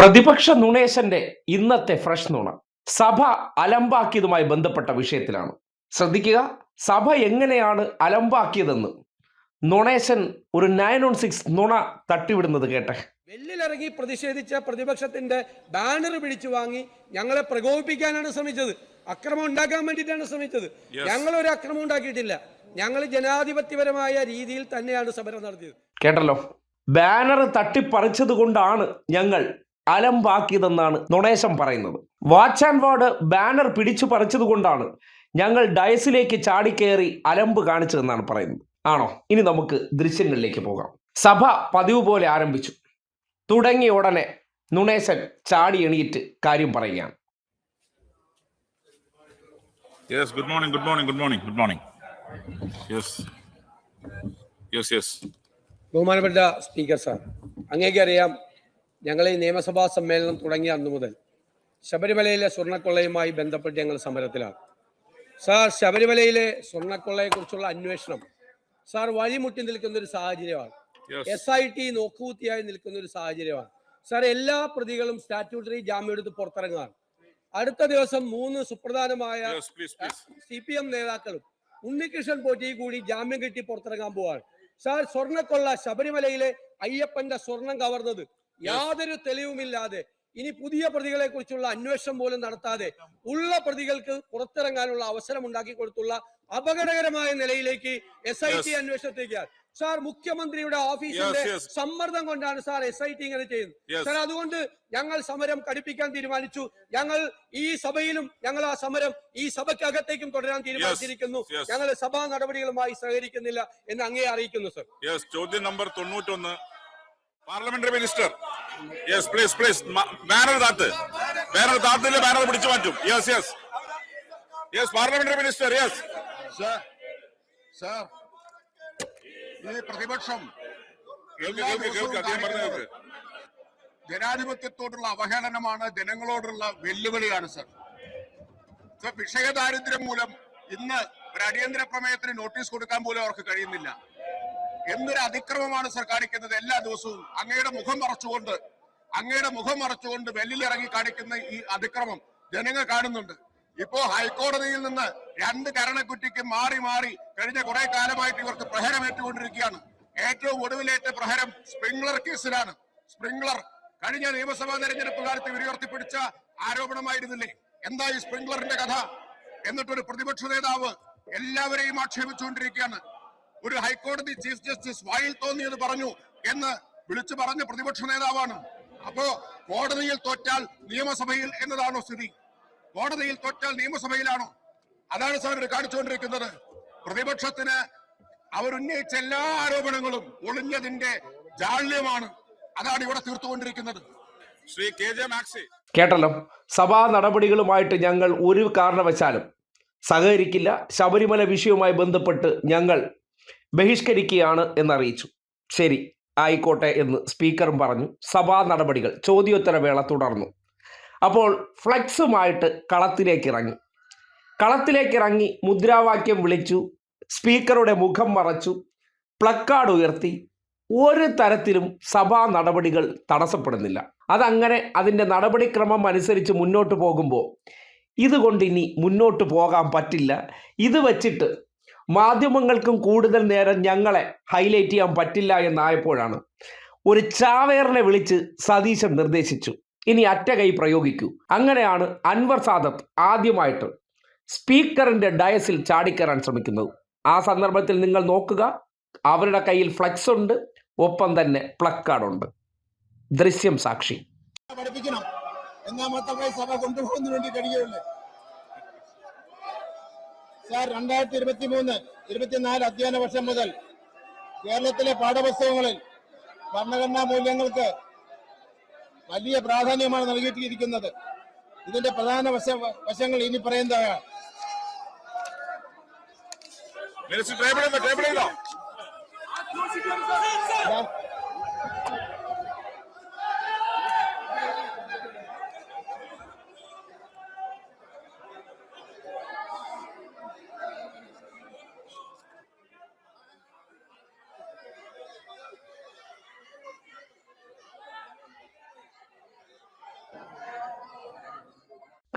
പ്രതിപക്ഷ നുണേശന്റെ ഇന്നത്തെ ഫ്രഷ് നുണ. സഭ അലമ്പാക്കിയതുമായി ബന്ധപ്പെട്ട വിഷയത്തിലാണ്. ശ്രദ്ധിക്കുക സഭ എങ്ങനെയാണ് അലമ്പാക്കിയതെന്ന്. നുണേശൻ ഒരു നയൻ ഓൺ സിക്സ് നുണ തട്ടിവിടുന്നത് കേട്ടെ. വെല്ലിലിറങ്ങി പ്രതിഷേധിച്ച പ്രതിപക്ഷത്തിന്റെ ബാനർ പിടിച്ചു വാങ്ങി ഞങ്ങളെ പ്രകോപിപ്പിക്കാനാണ് ശ്രമിച്ചത്. അക്രമം ഉണ്ടാക്കാൻ വേണ്ടിയിട്ടാണ് ശ്രമിച്ചത്. ഞങ്ങൾ ഒരു അക്രമം ഉണ്ടാക്കിയിട്ടില്ല. ഞങ്ങൾ ജനാധിപത്യപരമായ രീതിയിൽ തന്നെയാണ് സമരം നടത്തിയത്. കേട്ടല്ലോ? ബാനർ തട്ടിപ്പറിച്ചത് കൊണ്ടാണ് ഞങ്ങൾ അലമ്പാക്കിയതെന്നാണ് നൊണേശം പറയുന്നത്. വാച്ച് ആൻഡ് വാർഡ് ബാനർ പിടിച്ചു പറിച്ചതുകൊണ്ടാണ് ഞങ്ങൾ ഡയസിലേക്ക് ചാടിക്കേറി അലമ്പ് കാണിച്ചതെന്നാണ് പറയുന്നത്. ആണോ? ഇനി നമുക്ക് ദൃശ്യങ്ങളിലേക്ക് പോകാം. സഭ പതിവ് പോലെ ആരംഭിച്ചു. തുടങ്ങിയ ഉടനെ നുണേശൻ ചാടി എണീറ്റ് കാര്യം പറയുകയാണ്. Yes good morning good morning good morning good morning yes yes yes ബഹുമാനപ്പെട്ട സ്പീക്കർ സാർ അങ്ങേക്ക് അറിയാം ഞങ്ങൾ ഈ നിയമസഭാ സമ്മേളനം തുടങ്ങിയ അന്നു മുതൽ ശബരിമലയിലെ സ്വർണക്കൊള്ളയുമായി ബന്ധപ്പെട്ട് ഞങ്ങൾ സമരത്തിലാണ്. സാർ ശബരിമലയിലെ സ്വർണക്കൊള്ളയെക്കുറിച്ചുള്ള അന്വേഷണം സാർ വഴിമുട്ടി നിൽക്കുന്ന ഒരു സാഹചര്യമാണ്. എസ് ഐ ടി നോക്കുകുത്തിയായി നിൽക്കുന്ന ഒരു സാഹചര്യമാണ്. സാർ എല്ലാ പ്രതികളും സ്റ്റാറ്റ്യൂട്ടറി ജാമ്യം എടുത്ത് പുറത്തിറങ്ങുകയാണ്. അടുത്ത ദിവസം മൂന്ന് സുപ്രധാനമായ. സി പി എം നേതാക്കളും ഉണ്ണികൃഷ്ണൻ പോറ്റി കൂടി ജാമ്യം കിട്ടി പുറത്തിറങ്ങാൻ പോവാണ്. സാർ സ്വർണക്കൊള്ള ശബരിമലയിലെ അയ്യപ്പന്റെ സ്വർണം കവർന്നത് യാതൊരു തെളിവുമില്ലാതെ ഇനി പുതിയ പ്രതികളെ കുറിച്ചുള്ള അന്വേഷണം പോലും നടത്താതെ ഉള്ള പ്രതികൾക്ക് പുറത്തിറങ്ങാനുള്ള അവസരം ഉണ്ടാക്കി കൊടുത്തുള്ള അപകടകരമായ നിലയിലേക്ക് എസ് ഐ ടി അന്വേഷണത്തേക്ക് സാർ മുഖ്യമന്ത്രിയുടെ ഓഫീസിന്റെ. സമ്മർദ്ദം കൊണ്ടാണ് സാർ എസ് ഐ ടി ഇങ്ങനെ ചെയ്യുന്നത്. സാർ അതുകൊണ്ട് ഞങ്ങൾ സമരം കടുപ്പിക്കാൻ തീരുമാനിച്ചു. ഞങ്ങൾ ഈ സഭയിലും ഞങ്ങൾ ആ സമരം ഈ സഭയ്ക്കകത്തേക്കും തുടരാൻ തീരുമാനിച്ചിരിക്കുന്നു. ഞങ്ങൾ സഭാ നടപടികളുമായി സഹകരിക്കുന്നില്ല എന്ന് അങ്ങേ അറിയിക്കുന്നു സർ. ചോദ്യം നമ്പർ തൊണ്ണൂറ്റൊന്ന്. Parliamentary minister. Yes please please banner താത്ത്. Banner താത്തില്ല ബാനർ പിടിച്ചു മാറ്റും. Yes yes yes parliamentary minister yes sir ഈ പ്രതിപക്ഷം ജനാധിപത്യത്തോടുള്ള അവഹേളനമാണ് ജനങ്ങളോടുള്ള വെല്ലുവിളിയാണ് സർ വിഷയദാരിദ്ര്യം മൂലം ഇന്ന് ഒരു അടിയന്തര പ്രമേയത്തിന് നോട്ടീസ് കൊടുക്കാൻ പോലും അവർക്ക് കഴിയുന്നില്ല. എന്തൊരു അതിക്രമമാണ് സർ കാണിക്കുന്നത് എല്ലാ ദിവസവും. അങ്ങയുടെ മുഖം മറച്ചുകൊണ്ട് അങ്ങയുടെ മുഖം മറച്ചുകൊണ്ട് വെല്ലിലിറങ്ങി കാണിക്കുന്ന ഈ അതിക്രമം ജനങ്ങൾ കാണുന്നുണ്ട്. ഇപ്പോ ഹൈക്കോടതിയിൽ നിന്ന് രണ്ട് കരണക്കുറ്റിക്ക് മാറി മാറി കഴിഞ്ഞ കുറെ കാലമായിട്ട് ഇവർക്ക് പ്രഹരമേറ്റുകൊണ്ടിരിക്കുകയാണ് ഏറ്റവും ഒടുവിലേറ്റ പ്രഹരം സ്പ്രിംഗ്ലർ കേസിലാണ്. സ്പ്രിംഗ്ലർ കഴിഞ്ഞ നിയമസഭാ തെരഞ്ഞെടുപ്പ് കാലത്ത് ഉയർത്തിപ്പിടിച്ച ആരോപണമായിരുന്നില്ലേ? എന്താ ഈ സ്പ്രിംഗ്ലറിന്റെ കഥ? എന്നിട്ടൊരു പ്രതിപക്ഷ നേതാവ് എല്ലാവരെയും ആക്ഷേപിച്ചുകൊണ്ടിരിക്കുകയാണ്. ഒരു ഹൈക്കോടതി ചീഫ് ജസ്റ്റിസ് വായിൽ എന്ന് പറഞ്ഞു എന്ന് വിളിച്ചു പറഞ്ഞ പ്രതിപക്ഷ നേതാവാണ്. അപ്പോ കോടതിയിൽ തോറ്റാൽ നിയമസഭയിൽ എന്നതാണോ സ്ഥിതി? കോടതിയിൽ തോറ്റാൽ നിയമസഭയിലാണോ? അതാണ് സാർ കാണിച്ചുകൊണ്ടിരിക്കുന്നത്. പ്രതിപക്ഷത്തിന് അവരുന്നയിച്ച എല്ലാ ആരോപണങ്ങളും ഒളിഞ്ഞതിന്റെ ജാള്യമാണ്. അതാണ് ഇവിടെ തീർത്തുകൊണ്ടിരിക്കുന്നത്. Shri K J Maxi. കേട്ടല്ലോ. സഭാ നടപടികളുമായിട്ട് ഞങ്ങൾ ഒരു കാരണവശാലും സഹകരിക്കില്ല. ശബരിമല വിഷയവുമായി ബന്ധപ്പെട്ട് ഞങ്ങൾ ബഹിഷ്കരിക്കുകയാണ് എന്നറിയിച്ചു. ശരി ആയിക്കോട്ടെ എന്ന് സ്പീക്കറും പറഞ്ഞു. സഭാ നടപടികൾ ചോദ്യോത്തരവേള തുടർന്നു. അപ്പോൾ ഫ്ലക്സുമായിട്ട് കളത്തിലേക്ക് ഇറങ്ങി കളത്തിലേക്ക് ഇറങ്ങി മുദ്രാവാക്യം വിളിച്ചു സ്പീക്കറുടെ മുഖം മറച്ചു പ്ലക്കാർഡ് ഉയർത്തി. ഒരു തരത്തിലും സഭാ നടപടികൾ തടസ്സപ്പെടുന്നില്ല. അതങ്ങനെ അതിന്റെ നടപടിക്രമം അനുസരിച്ച് മുന്നോട്ട് പോകുമ്പോൾ ഇതുകൊണ്ട് ഇനി മുന്നോട്ട് പോകാൻ പറ്റില്ല. ഇത് വച്ചിട്ട് മാധ്യമങ്ങൾക്കും കൂടുതൽ നേരം ഞങ്ങളെ ഹൈലൈറ്റ് ചെയ്യാൻ പറ്റില്ല എന്നായപ്പോഴാണ് ഒരു ചാവേറിനെ വിളിച്ച് സതീശൻ നിർദ്ദേശിച്ചു. ഇനി അറ്റ കൈ പ്രയോഗിക്കൂ. അങ്ങനെയാണ് അൻവർ സാദത്ത് ആദ്യമായിട്ട് സ്പീക്കറിന്റെ ഡയസിൽ ചാടിക്കയറാൻ ശ്രമിക്കുന്നത്. ആ സന്ദർഭത്തിൽ നിങ്ങൾ നോക്കുക അവരുടെ കയ്യിൽ ഫ്ലക്സ് ഉണ്ട് ഒപ്പം തന്നെ പ്ലക്കാർഡ് ഉണ്ട്. ദൃശ്യം സാക്ഷി. പഠിപ്പിക്കണം. സഭ വേണ്ടി കഴിയുള്ളൂ സാർ രണ്ടായിരത്തി ഇരുപത്തി മൂന്ന് ഇരുപത്തിനാല് അധ്യയന വർഷം മുതൽ കേരളത്തിലെ പാഠപുസ്തകങ്ങളിൽ ഭരണഘടനാ മൂല്യങ്ങൾക്ക് വലിയ പ്രാധാന്യമാണ് നൽകിയിരിക്കുന്നത്. ഇതിന്റെ പ്രധാന വശ വശങ്ങൾ ഇനി പറയുന്നതാണ്. മിനിസ്റ്റർ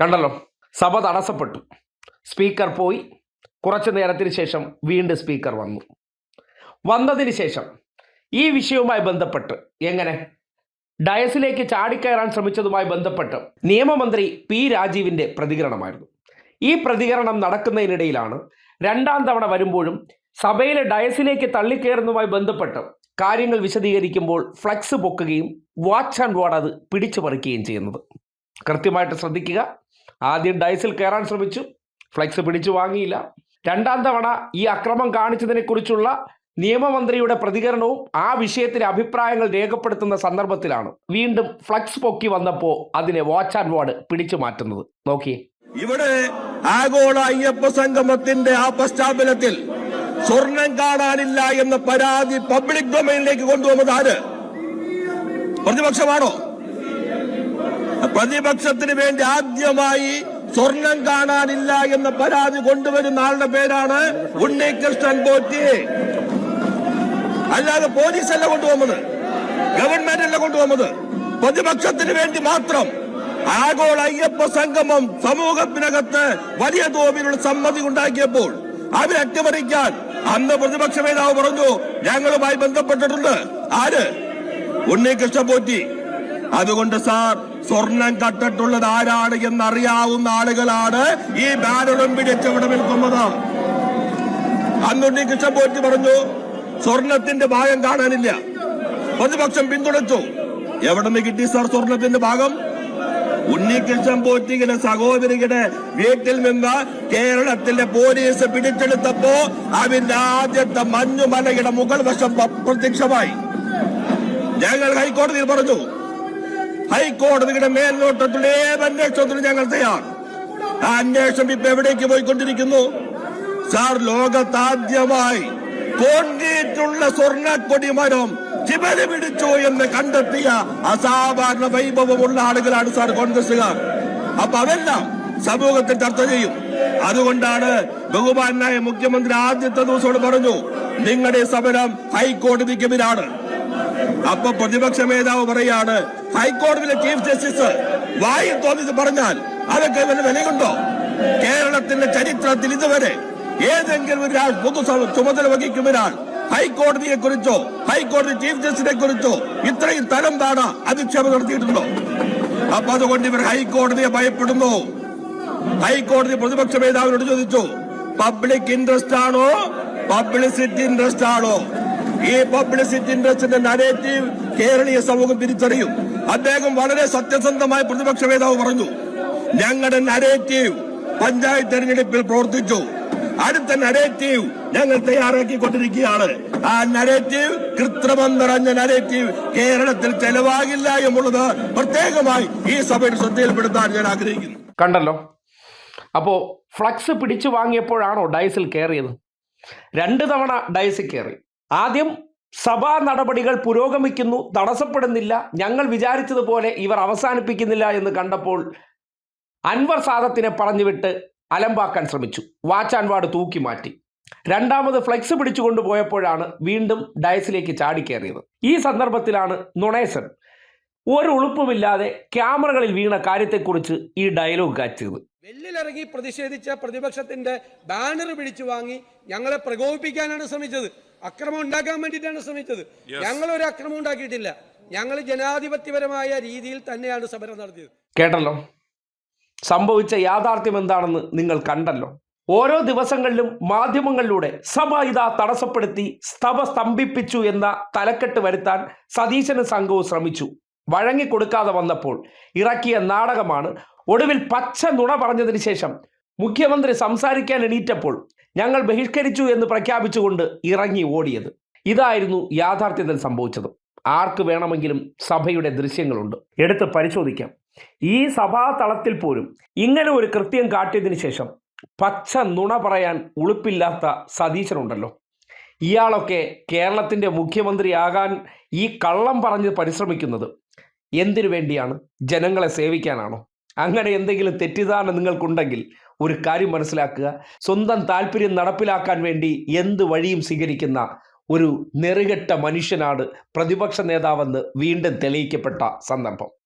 കണ്ടല്ലോ? സഭ തടസ്സപ്പെട്ടു. സ്പീക്കർ പോയി. കുറച്ചു നേരത്തിന് ശേഷം വീണ്ടും സ്പീക്കർ വന്നു. വന്നതിന് ശേഷം ഈ വിഷയവുമായി ബന്ധപ്പെട്ട് എങ്ങനെ? ഡയസിലേക്ക് ചാടിക്കയറാൻ ശ്രമിച്ചതുമായി ബന്ധപ്പെട്ട് നിയമമന്ത്രി പി രാജീവിന്റെ പ്രതികരണമായിരുന്നു. ഈ പ്രതികരണം നടക്കുന്നതിനിടയിലാണ് രണ്ടാം തവണ വരുമ്പോഴും സഭയിലെ ഡയസിലേക്ക് തള്ളിക്കയറുന്നതുമായി ബന്ധപ്പെട്ട് കാര്യങ്ങൾ വിശദീകരിക്കുമ്പോൾ ഫ്ലക്സ് പൊക്കുകയും വാച്ച് ആൻഡ് വാർഡ് അത് പിടിച്ചു പറിക്കുകയും ചെയ്യുന്നത്. കൃത്യമായിട്ട് ശ്രദ്ധിക്കുക. ആദ്യം ഡൈസിൽ കയറാൻ ശ്രമിച്ചു. ഫ്ലെക്സ് പിടിച്ചു വാങ്ങിയില്ല. രണ്ടാം തവണ ഈ അക്രമം കാണിച്ചതിനെക്കുറിച്ചുള്ള നിയമമന്ത്രിയുടെ പ്രതികരണവും ആ വിഷയത്തിലെ അഭിപ്രായങ്ങൾ രേഖപ്പെടുത്തുന്ന സന്ദർഭത്തിലാണ് വീണ്ടും ഫ്ലക്സ് പൊക്കി വന്നപ്പോ അതിനെ വാച്ച് ആൻഡ് വാർഡ് പിടിച്ചു മാറ്റുന്നത്. നോക്കിയേ ഇവിടെ ആഗോള അയ്യപ്പ സംഗമത്തിന്റെ ആ പശ്ചാത്തലത്തിൽ സ്വർണം കാണാനില്ല എന്ന പരാതി പബ്ലിക് ഡൊമൈനിലേക്ക് കൊണ്ടുവന്നത് ആര്? പ്രതിപക്ഷമാണോ? പ്രതിപക്ഷത്തിന് വേണ്ടി ആദ്യമായി സ്വർണം കാണാനില്ല എന്ന പരാതി കൊണ്ടുവരുന്ന ആളുടെ പേരാണ് ഉണ്ണികൃഷ്ണൻ പോറ്റി. അല്ലാതെ പോലീസല്ല കൊണ്ടുപോകുന്നത്. ഗവൺമെന്റ് അല്ല കൊണ്ടുപോകുന്നത്. പ്രതിപക്ഷത്തിന് വേണ്ടി മാത്രം ആഗോള അയ്യപ്പ സംഗമം സമൂഹത്തിനകത്ത് വലിയ തോതിലുള്ള സമ്മതി ഉണ്ടാക്കിയപ്പോൾ അവരെ അട്ടിമറിക്കാൻ അന്ന് പ്രതിപക്ഷ നേതാവ് പറഞ്ഞു ഞങ്ങളുമായി ബന്ധപ്പെട്ടിട്ടുണ്ട്. ആര്? ഉണ്ണികൃഷ്ണൻ പോറ്റി. അതുകൊണ്ട് സാർ സ്വർണം കട്ടിട്ടുള്ളത് ആരാണ് എന്നറിയാവുന്ന ആളുകളാണ് ഈ ബാനറും പിടിച്ച് ഇവിടെ നിൽക്കുന്നത്. അന്നുണ്ണി കൃഷ്ണൻ പോറ്റി പറഞ്ഞു സ്വർണത്തിന്റെ ഭാഗം കാണാനില്ല. പ്രതിപക്ഷം പിന്തുണച്ചു. എവിടെ നിന്ന് കിട്ടി സാർ സ്വർണത്തിന്റെ ഭാഗം? ഉണ്ണികൃഷ്ണൻ പോറ്റിങ്ങിന്റെ സഹോദരിയുടെ വീട്ടിൽ നിന്ന് കേരളത്തിലെ പോലീസ് പിടിച്ചെടുത്തപ്പോ അവന്റെ ആദ്യത്തെ മഞ്ഞുമലയുടെ മുകൾ വശം പ്രത്യക്ഷമായി ഞങ്ങൾ ഹൈക്കോടതിയിൽ പറഞ്ഞു ഹൈക്കോടതിയുടെ മേൽനോട്ടത്തിലെ ഏത് അന്വേഷണത്തിന് ഞങ്ങൾ തയ്യാർ. ആ അന്വേഷണം ഇപ്പൊ എവിടേക്ക് പോയിക്കൊണ്ടിരിക്കുന്നു? സാർ ലോകത്താദ്യമായി കോൺക്രീറ്റുള്ള സ്വർണക്കൊടി മരം ചിമൽ പിടിച്ചു എന്ന് കണ്ടെത്തിയ അസാധാരണ വൈഭവമുള്ള ആളുകളാണ് സാർ കോൺഗ്രസുകാർ അപ്പൊ അതെല്ലാം സമൂഹത്തിൽ ചർച്ച ചെയ്യും. അതുകൊണ്ടാണ് ബഹുമാനായ മുഖ്യമന്ത്രി ആദ്യത്തെ ദിവസോട് പറഞ്ഞു നിങ്ങളുടെ സമരം ഹൈക്കോടതിക്കെതിരാണ് അപ്പൊ പ്രതിപക്ഷ നേതാവ് പറയാണ് ഹൈക്കോടതിയിലെ ചീഫ് ജസ്റ്റിസ് വായിൽ തോന്നിച്ച് പറഞ്ഞാൽ അതൊക്കെ ഇവന് വിലയുണ്ടോ? കേരളത്തിന്റെ ചരിത്രത്തിൽ ഇതുവരെ ഏതെങ്കിലും ഒരാൾ പൊതു ചുമതല ഒരാൾ ഹൈക്കോടതിയെ കുറിച്ചോ ഹൈക്കോടതി ചീഫ് ജസ്റ്റിസിനെ കുറിച്ചോ ഇത്രയും തരം താണ അധിക്ഷേപം നടത്തിയിട്ടുണ്ടോ? അപ്പൊ അതുകൊണ്ട് ഇവർ ഹൈക്കോടതിയെ ഭയപ്പെടുന്നു. ഹൈക്കോടതി പ്രതിപക്ഷ നേതാവിനോട് ചോദിച്ചു പബ്ലിക് ഇൻട്രസ്റ്റ് ആണോ? പബ്ലിസിറ്റി ഇൻട്രസ്റ്റ് ആണോ? ഈ പബ്ലിസിറ്റി ഇൻട്രസ്റ്റിന്റെ നരേറ്റീവ് കേരളീയ സമൂഹം തിരിച്ചറിയും. അദ്ദേഹം വളരെ സത്യസന്ധമായ പ്രതിപക്ഷ നേതാവ് പറഞ്ഞു. ഞങ്ങളുടെ നരേറ്റീവ് പഞ്ചായത്ത് തെരഞ്ഞെടുപ്പിൽ പ്രവർത്തിച്ചു. അടുത്ത നരേറ്റീവ് ഞങ്ങൾ തയ്യാറാക്കിക്കൊണ്ടിരിക്കുകയാണ്. ആ നരേറ്റീവ് കൃത്രിമം നിറഞ്ഞ നരേറ്റീവ് കേരളത്തിൽ ചെലവാകില്ല എന്നുള്ളത് പ്രത്യേകമായി ഈ സഭയുടെ ശ്രദ്ധയിൽപ്പെടുത്താൻ ഞാൻ ആഗ്രഹിക്കുന്നു. കണ്ടല്ലോ. അപ്പോ ഫ്ലക്സ് പിടിച്ചു വാങ്ങിയപ്പോഴാണോ ഡൈസിൽ കയറിയത്? രണ്ട് തവണ ഡൈസിൽ കയറി. ആദ്യം സഭാ നടപടികൾ പുരോഗമിക്കുന്നു തടസ്സപ്പെടുന്നില്ല. ഞങ്ങൾ വിചാരിച്ചതുപോലെ ഇവർ അവസാനിപ്പിക്കുന്നില്ല എന്ന് കണ്ടപ്പോൾ അൻവർ സാദത്തിനെ പറഞ്ഞുവിട്ട് അലമ്പാക്കാൻ ശ്രമിച്ചു. വാച്ച് ആൻഡ് വാർഡ് തൂക്കി മാറ്റി. രണ്ടാമത് ഫ്ലെക്സ് പിടിച്ചു കൊണ്ടുപോയപ്പോഴാണ് വീണ്ടും ഡയസിലേക്ക് ചാടിക്കയറിയത് ഈ സന്ദർഭത്തിലാണ് നുണേസൻ ഒരു ഉളുപ്പുമില്ലാതെ ക്യാമറകളിൽ വീണ കാര്യത്തെക്കുറിച്ച് ഈ ഡയലോഗ് കാച്ചത്. വെള്ളിലിറങ്ങി പ്രതിഷേധിച്ച പ്രതിപക്ഷത്തിന്റെ ബാനർ പിടിച്ചു വാങ്ങി ഞങ്ങളെ പ്രകോപിപ്പിക്കാനാണ് ശ്രമിച്ചത്. അക്രമം ഉണ്ടാക്കാൻ വേണ്ടിയിട്ടാണ് ശ്രമിച്ചത്. ഞങ്ങൾ ഒരു അക്രമം ഉണ്ടാക്കിയിട്ടില്ല. ഞങ്ങൾ ജനാധിപത്യപരമായ രീതിയിൽ തന്നെയാണ് സമരം നടത്തിയത്. കേട്ടല്ലോ? സംഭവിച്ച യാഥാർത്ഥ്യം എന്താണെന്ന് നിങ്ങൾ കണ്ടല്ലോ. ഓരോ ദിവസങ്ങളിലും മാധ്യമങ്ങളിലൂടെ സഭ ഇതാ തടസ്സപ്പെടുത്തി സഭ സ്തംഭിപ്പിച്ചു എന്ന തലക്കെട്ട് വരുത്താൻ സതീശനും സംഘവും ശ്രമിച്ചു. വഴങ്ങിക്കൊടുക്കാതെ വന്നപ്പോൾ ഇറക്കിയ നാടകമാണ് ഒടുവിൽ പച്ച നുണ പറഞ്ഞതിന് ശേഷം മുഖ്യമന്ത്രി സംസാരിക്കാൻ എണീറ്റപ്പോൾ ഞങ്ങൾ ബഹിഷ്കരിച്ചു എന്ന് പ്രഖ്യാപിച്ചുകൊണ്ട് ഇറങ്ങി ഓടിയത്. ഇതായിരുന്നു യാഥാർത്ഥ്യത്തിൽ സംഭവിച്ചത്. ആർക്ക് വേണമെങ്കിലും സഭയുടെ ദൃശ്യങ്ങളുണ്ട്. എടുത്ത് പരിശോധിക്കാം. ഈ സഭാ തളത്തിൽ പോലും ഇങ്ങനെ ഒരു കൃത്യം കാട്ടിയതിനു ശേഷം പച്ച നുണ പറയാൻ ഉളുപ്പില്ലാത്ത സതീശനുണ്ടല്ലോ. ഇയാളൊക്കെ കേരളത്തിന്റെ മുഖ്യമന്ത്രിയാകാൻ ഈ കള്ളം പറഞ്ഞ് പരിശ്രമിക്കുന്നത് എന്തിനു വേണ്ടിയാണ്? ജനങ്ങളെ സേവിക്കാനാണോ? അങ്ങനെ എന്തെങ്കിലും തെറ്റിദ്ധാരണ നിങ്ങൾക്കുണ്ടെങ്കിൽ ഒരു കാര്യം മനസ്സിലാക്കുക. സ്വന്തം താല്പര്യം നടപ്പിലാക്കാൻ വേണ്ടി എന്ത് വഴിയും സ്വീകരിക്കുന്ന ഒരു നെറുകെട്ട മനുഷ്യനാണ് പ്രതിപക്ഷ നേതാവെന്ന് വീണ്ടും തെളിയിക്കപ്പെട്ട സന്ദർഭം.